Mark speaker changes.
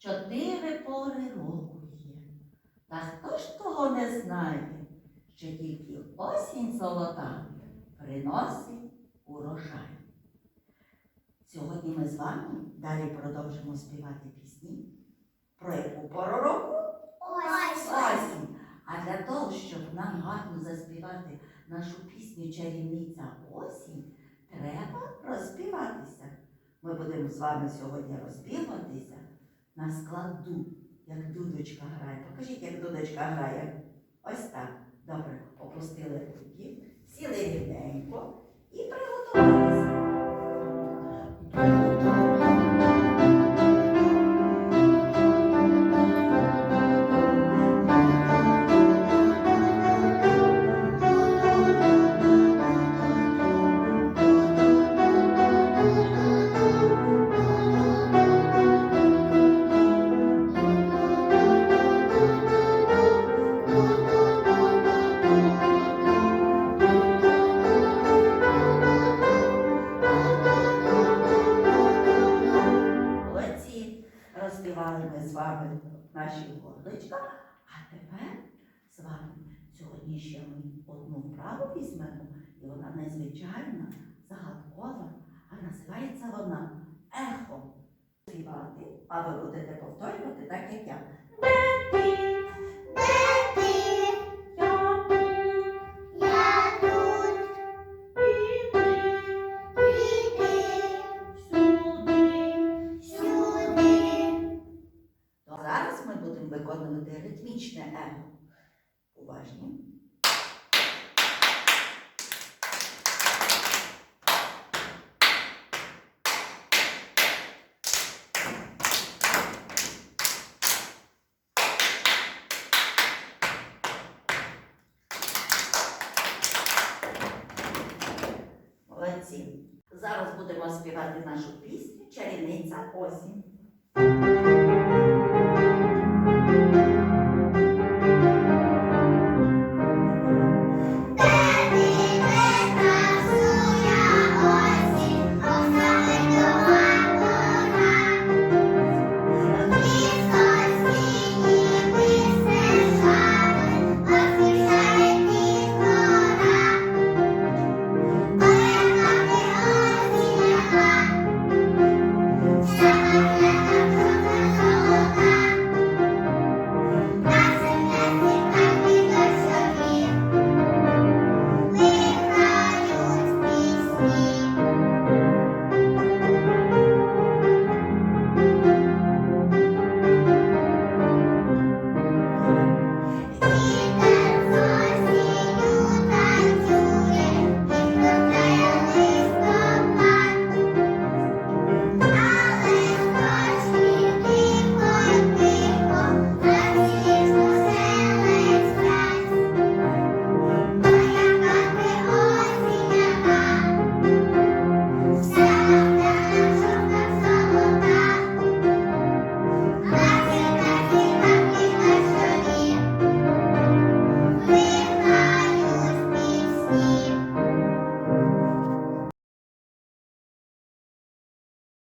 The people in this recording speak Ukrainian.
Speaker 1: чотири пори року є. Та хто ж того не знає, що тільки осінь золота приносить урожай. Сьогодні ми з вами далі продовжимо співати пісні. Про яку пору року? Осінь. А для того, щоб нам гарно заспівати нашу пісню Чарівниця осінь, треба розспіватися. Ми будемо з вами сьогодні розспіватися на складу, як дудочка грає. Покажіть, як дудочка грає. Ось так. Добре, опустили руки, сіли розпівали ми з вами наші горличка, а тепер з вами сьогодні ще ми одну вправу візьмемо, і вона незвичайна, загадкова, а називається вона ехо. А ви будете повторювати так, як? Я ритмічне его. Уважні. Молодці. Зараз будемо співати нашу пісню Чарівниця осінь.